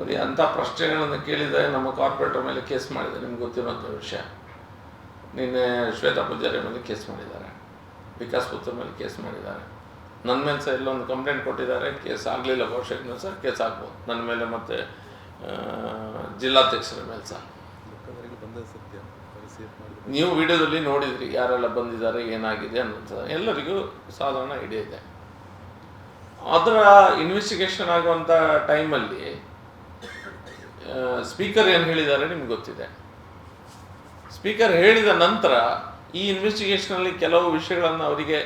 ನೋಡಿ, ಅಂಥ ಪ್ರಶ್ನೆಗಳನ್ನು ಕೇಳಿದರೆ ನಮ್ಮ ಕಾರ್ಪೊರೇಟರ್ ಮೇಲೆ ಕೇಸ್ ಮಾಡಿದೆ. ನಿಮ್ಗೆ ಗೊತ್ತಿರುವಂಥ ವಿಷಯ. ನಿನ್ನೆ ಶ್ವೇತಾ ಪೂಜಾರಿ ಮೇಲೆ ಕೇಸ್ ಮಾಡಿದ್ದಾರೆ. ವಿಕಾಸ್ ಪುತ್ರ ಮೇಲೆ ಕೇಸ್ ಮಾಡಿದ್ದಾರೆ. ನನ್ನ ಮೇಲೆ ಸಹ ಎಲ್ಲೊಂದು ಕಂಪ್ಲೇಂಟ್ ಕೊಟ್ಟಿದ್ದಾರೆ. ಕೇಸ್ ಆಗಲಿಲ್ಲ ಬಹುಶಃ ಮೇಲೆ ಸಹ ಕೇಸ್ ಆಗ್ಬೋದು. ನನ್ನ ಮೇಲೆ ಮತ್ತು ಜಿಲ್ಲಾಧ್ಯಕ್ಷರ ಮೇಲೆ ಸಹ. ನೀವು ವಿಡಿಯೋದಲ್ಲಿ ನೋಡಿದ್ರಿ, ಯಾರೆಲ್ಲ ಬಂದಿದ್ದಾರೆ, ಏನಾಗಿದೆ ಅನ್ನೋದು ಎಲ್ಲರಿಗೂ ಸಾಧಾರಣ ಇದೆ. ಅದರ ಇನ್ವೆಸ್ಟಿಗೇಷನ್ ಆಗುವಂಥ ಟೈಮಲ್ಲಿ ಸ್ಪೀಕರ್ ಏನು ಹೇಳಿದ್ದಾರೆ ನಿಮ್ಗೆ ಗೊತ್ತಿದೆ. ಸ್ಪೀಕರ್ ಹೇಳಿದ ನಂತರ ಈ ಇನ್ವೆಸ್ಟಿಗೇಷನಲ್ಲಿ ಕೆಲವು ವಿಷಯಗಳನ್ನು ಅವರಿಗೆ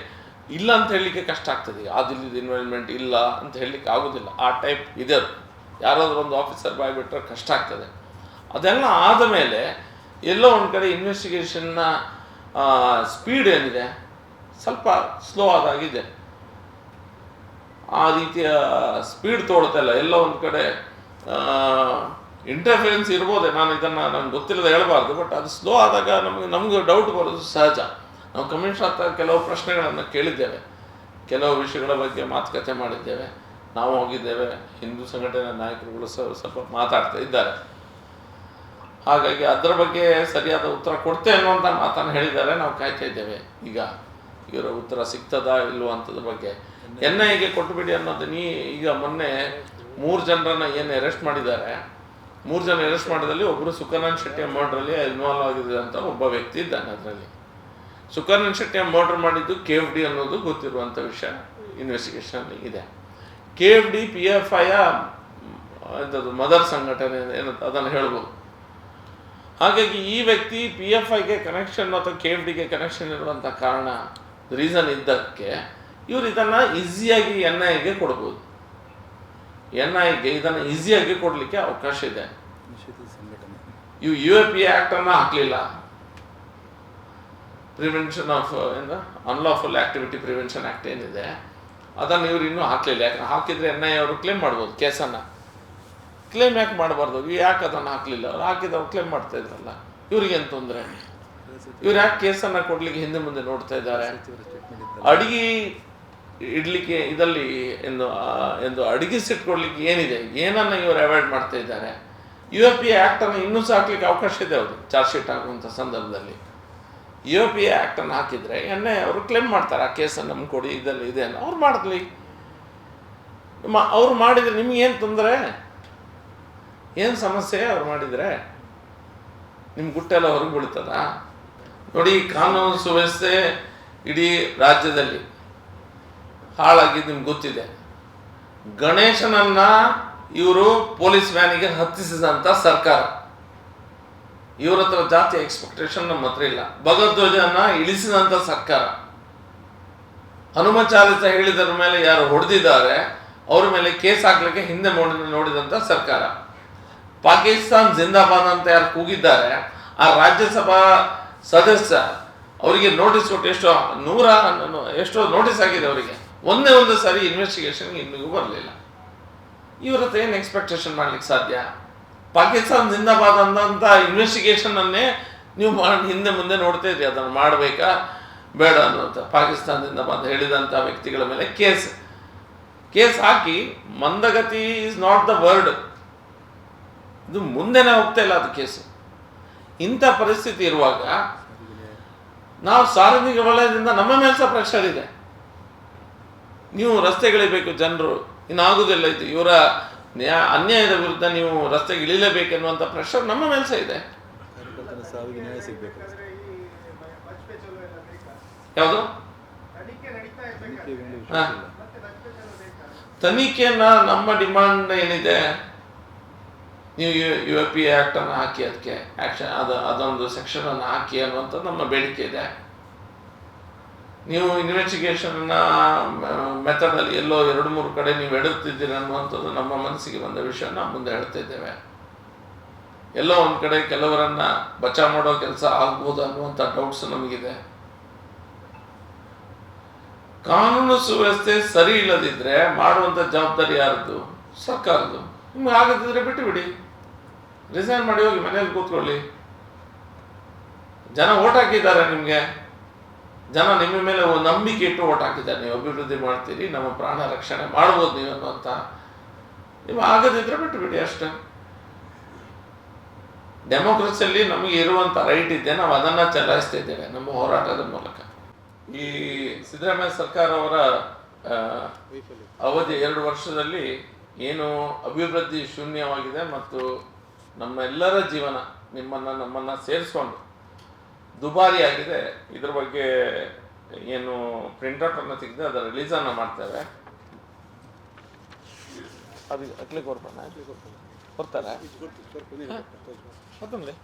ಇಲ್ಲ ಅಂತ ಹೇಳಲಿಕ್ಕೆ ಕಷ್ಟ ಆಗ್ತದೆ. ಅದಿಲ್ಲದ ಇನ್ವಾಲ್ವ್ಮೆಂಟ್ ಇಲ್ಲ ಅಂತ ಹೇಳಲಿಕ್ಕೆ ಆಗೋದಿಲ್ಲ. ಆ ಟೈಪ್ ಇದೆ ಯಾರಾದರೂ ಒಂದು ಆಫೀಸರ್ ಬಾಯ್ಬಿಟ್ರೆ ಕಷ್ಟ ಆಗ್ತದೆ. ಅದೆಲ್ಲ ಆದ ಮೇಲೆ ಎಲ್ಲೋ ಒಂದು ಕಡೆ ಇನ್ವೆಸ್ಟಿಗೇಷನ್ನ ಸ್ಪೀಡ್ ಏನಿದೆ, ಸ್ವಲ್ಪ ಸ್ಲೋ ಆದಾಗಿದೆ. ಆ ರೀತಿಯ ಸ್ಪೀಡ್ ತೋಳ್ತಾ ಎಲ್ಲೋ ಒಂದು ಕಡೆ ಇಂಟರ್ಫಿರೆನ್ಸ್ ಇರ್ಬೋದೆ? ನಾನು ಇದನ್ನು, ನನಗೆ ಗೊತ್ತಿಲ್ಲದೆ ಹೇಳಬಾರ್ದು ಬಟ್ ಅದು ಸ್ಲೋ ಆದಾಗ ನಮಗೆ ನಮಗೆ ಡೌಟ್ ಬರೋದು ಸಹಜ. ನಾವು ಕಮಿಷನ್ ಹತ್ರ ಕೆಲವು ಪ್ರಶ್ನೆಗಳನ್ನು ಕೇಳಿದ್ದೇವೆ. ಕೆಲವು ವಿಷಯಗಳ ಬಗ್ಗೆ ಮಾತುಕತೆ ಮಾಡಿದ್ದೇವೆ. ನಾವು ಹೋಗಿದ್ದೇವೆ. ಹಿಂದೂ ಸಂಘಟನೆ ನಾಯಕರುಗಳು ಸ್ವಲ್ಪ ಮಾತಾಡ್ತಾ ಇದ್ದಾರೆ. ಹಾಗಾಗಿ ಅದರ ಬಗ್ಗೆ ಸರಿಯಾದ ಉತ್ತರ ಕೊಡ್ತೆ ಅನ್ನುವಂಥ ಮಾತನ್ನು ಹೇಳಿದ್ದಾರೆ. ನಾವು ಕಾಯ್ತಾ ಇದ್ದೇವೆ. ಈಗ ಇವರ ಉತ್ತರ ಸಿಗ್ತದಾ ಇಲ್ವೋ ಬಗ್ಗೆ. ಎನ್ ಐಗೆ ಕೊಟ್ಟುಬಿಡಿ ಅನ್ನೋದು ನೀ ಈಗ ಮೊನ್ನೆ ಮೂರು ಜನರನ್ನ ಏನು ಅರೆಸ್ಟ್ ಮಾಡಿದ್ದಾರೆ, ಮೂರು ಜನ ಅರೆಸ್ಟ್ ಮಾಡಿದಲ್ಲಿ ಒಬ್ಬರು ಸುಕರ್ಣನ್ ಶೆಟ್ಟಿ ಮರ್ಡ್ರಲ್ಲಿ ಇನ್ವಾಲ್ವ್ ಆಗಿದೆ ಅಂತ ಒಬ್ಬ ವ್ಯಕ್ತಿ ಇದ್ದಾನೆ ಅದರಲ್ಲಿ. ಸುಕರ್ಣನ್ ಶೆಟ್ಟಿ ಮರ್ಡರ್ ಮಾಡಿದ್ದು ಕೆ ಎಫ್ ಡಿ ಅನ್ನೋದು ಗೊತ್ತಿರುವಂಥ ವಿಷಯ ಇನ್ವೆಸ್ಟಿಗೇಷನ್ ಇದೆ. K F D P F I ಎಂಥದ್ದು ಮದರ್ ಸಂಘಟನೆ ಏನಂತ ಅದನ್ನು ಹೇಳ್ಬೋದು. ಹಾಗಾಗಿ ಈ ವ್ಯಕ್ತಿ ಪಿ ಎಫ್ ಐಗೆ ಕನೆಕ್ಷನ್ ಅಥವಾ ಕೆ ಎಫ್ ಡಿಗೆ ಕನೆಕ್ಷನ್ ಇರುವಂಥ ಕಾರಣ ರೀಸನ್ ಇದ್ದಕ್ಕೆ ಇವರು ಇದನ್ನು ಈಸಿಯಾಗಿ ಎನ್ ಐಗೆ ಕೊಡ್ಬೋದು. ಎನ್ ಐಗೆ ಇದನ್ನು ಈಸಿಯಾಗಿ ಕೊಡಲಿಕ್ಕೆ ಅವಕಾಶ ಇದೆ. ಇವು ಯು ಎ ಪಿ ಆ್ಯಕ್ಟನ್ನು ಹಾಕಲಿಲ್ಲ. ಪ್ರಿವೆನ್ಷನ್ ಆಫ್ ಏನು ಅನ್ಲಾಫುಲ್ ಆ್ಯಕ್ಟಿವಿಟಿ ಪ್ರಿವೆನ್ಷನ್ ಆ್ಯಕ್ಟ್ ಏನಿದೆ. ಅದನ್ನು ಇವರು ಇನ್ನೂ ಹಾಕಲಿಲ್ಲ. ಯಾಕಂದ್ರೆ ಹಾಕಿದರೆ ಎನ್ ಐ ಅವರು ಕ್ಲೇಮ್ ಮಾಡ್ಬೋದು ಕೇಸನ್ನು. ಕ್ಲೇಮ್ ಯಾಕೆ ಮಾಡಬಾರ್ದು? ಯಾಕೆ ಅದನ್ನು ಹಾಕಲಿಲ್ಲ? ಅವ್ರು ಹಾಕಿದವ್ರು ಕ್ಲೇಮ್ ಮಾಡ್ತಾ ಇದ್ರಲ್ಲ. ಇವ್ರಿಗೇನು ತೊಂದರೆ? ಇವ್ರು ಯಾಕೆ ಕೇಸನ್ನು ಕೊಡಲಿಕ್ಕೆ ಹಿಂದೆ ಮುಂದೆ ನೋಡ್ತಾ ಇದ್ದಾರೆ? ಅಡಿಗೆ ಇಡ್ಲಿಕ್ಕೆ ಇದರಲ್ಲಿ ಎಂದು ಎಂದು ಅಡಿಗೆ ಕೊಡ್ಲಿಕ್ಕೆ ಏನಿದೆ? ಏನನ್ನು ಇವರು ಅವಾಯ್ಡ್ ಮಾಡ್ತಾ ಇದ್ದಾರೆ? ಯು ಎ ಪಿ ಆ್ಯಕ್ಟನ್ನು ಇನ್ನೂ ಸಹ ಹಾಕ್ಲಿಕ್ಕೆ ಅವಕಾಶ ಇದೆ ಅವರು ಚಾರ್ಜ್ ಶೀಟ್ ಹಾಕುವಂಥ ಸಂದರ್ಭದಲ್ಲಿ. ಯು ಎ ಪಿ ಆ್ಯಕ್ಟನ್ನು ಹಾಕಿದರೆ ಎನ್ನೇ ಅವರು ಕ್ಲೇಮ್ ಮಾಡ್ತಾರೆ, ಆ ಕೇಸನ್ನು ನಮ್ಗೆ ಕೊಡಿ, ಇದರಲ್ಲಿ ಇದೆ ಅಂತ. ಅವ್ರು ಮಾಡಲಿ. ಮ, ಅವ್ರು ಮಾಡಿದರೆ ನಿಮಗೇನು ತೊಂದರೆ? ಏನು ಸಮಸ್ಯೆ ಅವ್ರು ಮಾಡಿದರೆ? ನಿಮ್ಮ ಗುಟ್ಟೆಲ್ಲ ಹೊರಗೆ ಬೀಳ್ತದ? ನೋಡಿ, ಕಾನೂನು ಸುವ್ಯವಸ್ಥೆ ಇಡೀ ರಾಜ್ಯದಲ್ಲಿ ಹಾಳಾಗಿದ್ದು ನಿಮ್ಗೆ ಗೊತ್ತಿದೆ. ಗಣೇಶನನ್ನ ಇವರು ಪೊಲೀಸ್ ವ್ಯಾನಿಗೆ ಹತ್ತಿಸಿದಂಥ ಸರ್ಕಾರ. ಇವ್ರ ಹತ್ರ ಜಾಸ್ತಿ ಎಕ್ಸ್ಪೆಕ್ಟೇಷನ್ ನಮ್ಮ ಹತ್ರ ಇಲ್ಲ. ಭಗವಧ್ವಜನ ಇಳಿಸಿದಂಥ ಸರ್ಕಾರ. ಹನುಮ ಚಾಲಿತ ಹೇಳಿದರ ಮೇಲೆ ಯಾರು ಹೊಡೆದಿದ್ದಾರೆ, ಅವ್ರ ಮೇಲೆ ಕೇಸ್ ಹಾಕ್ಲಿಕ್ಕೆ ಹಿಂದೆ ನೋಡಿ ನೋಡಿದಂಥ ಸರ್ಕಾರ. ಪಾಕಿಸ್ತಾನ್ ಜಿಂದಾಬಾದ್ ಅಂತ ಯಾರು ಕೂಗಿದ್ದಾರೆ, ಆ ರಾಜ್ಯಸಭಾ ಸದಸ್ಯ ಅವರಿಗೆ ನೋಟಿಸ್ ಕೊಟ್ಟು ಎಷ್ಟೋ ನೂರ, ಎಷ್ಟೋ ನೋಟಿಸ್ ಆಗಿದೆ ಅವರಿಗೆ. ಒಂದೇ ಒಂದು ಸಾರಿ ಇನ್ವೆಸ್ಟಿಗೇಷನ್ ಇನ್ನೂ ಬರಲಿಲ್ಲ. ಇವ್ರ ಹತ್ರ ಏನು ಎಕ್ಸ್ಪೆಕ್ಟೇಷನ್ ಮಾಡ್ಲಿಕ್ಕೆ ಸಾಧ್ಯ? ಪಾಕಿಸ್ತಾನ ಜಿಂದಾಬಾದ್ ಅಂದಂಥ ಇನ್ವೆಸ್ಟಿಗೇಷನ್ ಅನ್ನೇ ನೀವು ಮಾಡಿ, ಹಿಂದೆ ಮುಂದೆ ನೋಡ್ತಾ ಇದ್ರಿ, ಅದನ್ನು ಮಾಡಬೇಕಾ? ಬೇಡ ಅನ್ನುವಂಥ ಪಾಕಿಸ್ತಾನದಿಂದ ಜಿಂದಾಬಾದ್ ಹೇಳಿದಂಥ ವ್ಯಕ್ತಿಗಳ ಮೇಲೆ ಕೇಸ್. ಕೇಸ್ ಹಾಕಿ, ಮಂದಗತಿ ಈಸ್ ನಾಟ್ ದ ವರ್ಡ್ ಇದು ಮುಂದೆನೇ ಹೋಗ್ತಾ ಇಲ್ಲ ಅದು ಕೇಸು. ಇಂಥ ಪರಿಸ್ಥಿತಿ ಇರುವಾಗ, ನಾವು ಸಾರ್ವಜನಿಕ ವಲಯದಿಂದ ನಮ್ಮ ಮೇಲೆ ಸಹ ಪ್ರೆಷರ್ ಇದೆ. ನೀವು ರಸ್ತೆಗಿಳಿಬೇಕು ಜನರು. ಇನ್ನಾಗುವುದಿಲ್ಲ ಇದು. ಇವರ ನ್ಯಾ ಅನ್ಯಾಯದ ವಿರುದ್ಧ ನೀವು ರಸ್ತೆಗೆ ಇಳಿಲೇಬೇಕೆನ್ನುವಂಥ ಪ್ರೆಷರ್ ನಮ್ಮ ಮೇಲೆ ಸಹ ಇದೆ. ಯಾವುದು? ತನಿಖೆನ ನಮ್ಮ ಡಿಮಾಂಡ್ ಏನಿದೆ? ನೀವು ಯು ಎ ಪಿ ಆ್ಯಕ್ಟನ್ನು ಹಾಕಿ ಅದಕ್ಕೆ ಆ್ಯಕ್ಷನ್ ಅದು ಅದೊಂದು ಸೆಕ್ಷನನ್ನು ಹಾಕಿ ಅನ್ನುವಂಥ ನಮ್ಮ ಬೇಡಿಕೆ ಇದೆ. ನೀವು ಇನ್ವೆಸ್ಟಿಗೇಷನ್ನ ಮೆಥಡಲ್ಲಿ ಎಲ್ಲೋ ಎರಡು ಮೂರು ಕಡೆ ನೀವು ಎಡುತ್ತಿದ್ದೀರಿ ಅನ್ನುವಂಥದ್ದು ನಮ್ಮ ಮನಸ್ಸಿಗೆ ಬಂದ ವಿಷಯ ನಾವು ಮುಂದೆ ಹೇಳ್ತಾ ಇದ್ದೇವೆ. ಎಲ್ಲೋ ಒಂದು ಕಡೆ ಕೆಲವರನ್ನ ಬಚಾವ್ ಮಾಡೋ ಕೆಲಸ ಆಗ್ಬೋದು ಅನ್ನುವಂಥ ಡೌಟ್ಸ್ ನಮಗಿದೆ. ಕಾನೂನು ಸುವ್ಯವಸ್ಥೆ ಸರಿ ಇಲ್ಲದಿದ್ದರೆ ಮಾಡುವಂಥ ಜವಾಬ್ದಾರಿ ಯಾರದ್ದು ಸರ್ಕಾರದ್ದು. ನಿಮ್ಗೆ ಆಗದಿದ್ರೆ ಬಿಟ್ಟು ಬಿಡಿ ರಿಸೈನ್ ಮಾಡಿ ಹೋಗಿ ಮನೇಲಿ ಕೂತ್ಕೊಳ್ಳಿ. ಜನ ಓಟ್ ಹಾಕಿದ್ದಾರೆ ನಿಮಗೆ. ಜನ ನಿಮ್ಮ ಮೇಲೆ ನಂಬಿಕೆ ಇಟ್ಟು ಓಟ್ ಹಾಕಿದ್ದಾರೆ ನೀವು ಅಭಿವೃದ್ಧಿ ಮಾಡ್ತೀರಿ, ನಮ್ಮ ಪ್ರಾಣ ರಕ್ಷಣೆ ಮಾಡ್ಬೋದು ನೀವು ಅನ್ನುವಂಥ ನೀವು ಆಗದಿದ್ರೆ ಬಿಟ್ಟು ಬಿಡಿ ಅಷ್ಟೇ. ಡೆಮೋಕ್ರಸಿಯಲ್ಲಿ ನಮಗೆ ಇರುವಂಥ ರೈಟ್ ಇದೆ, ನಾವು ಅದನ್ನು ಚಲಾಯಿಸ್ತಾ ಇದ್ದೇವೆ ನಮ್ಮ ಹೋರಾಟದ ಮೂಲಕ. ಈ ಸಿದ್ದರಾಮಯ್ಯ ಸರ್ಕಾರ ಅವರ ಅವಧಿ ಎರಡು ವರ್ಷದಲ್ಲಿ ಏನು ಅಭಿವೃದ್ಧಿ ಶೂನ್ಯವಾಗಿದೆ ಮತ್ತು ನಮ್ಮೆಲ್ಲರ ಜೀವನ ನಿಮ್ಮನ್ನು ನಮ್ಮನ್ನು ಸೇರಿಸ್ಕೊಂಡು ದುಬಾರಿ ಆಗಿದೆ ಇದ್ರ ಬಗ್ಗೆ ಏನು ಪ್ರಿಂಟೌಟನ್ನು ತೆಗೆದು ಅದರ ರಿಲೀಸನ್ನು ಮಾಡ್ತೇವೆ. ಅದು ಅಕ್ಲಿಗೆ ಕೊಡ್ತಾನೆ ಮತ್ತೊಂದು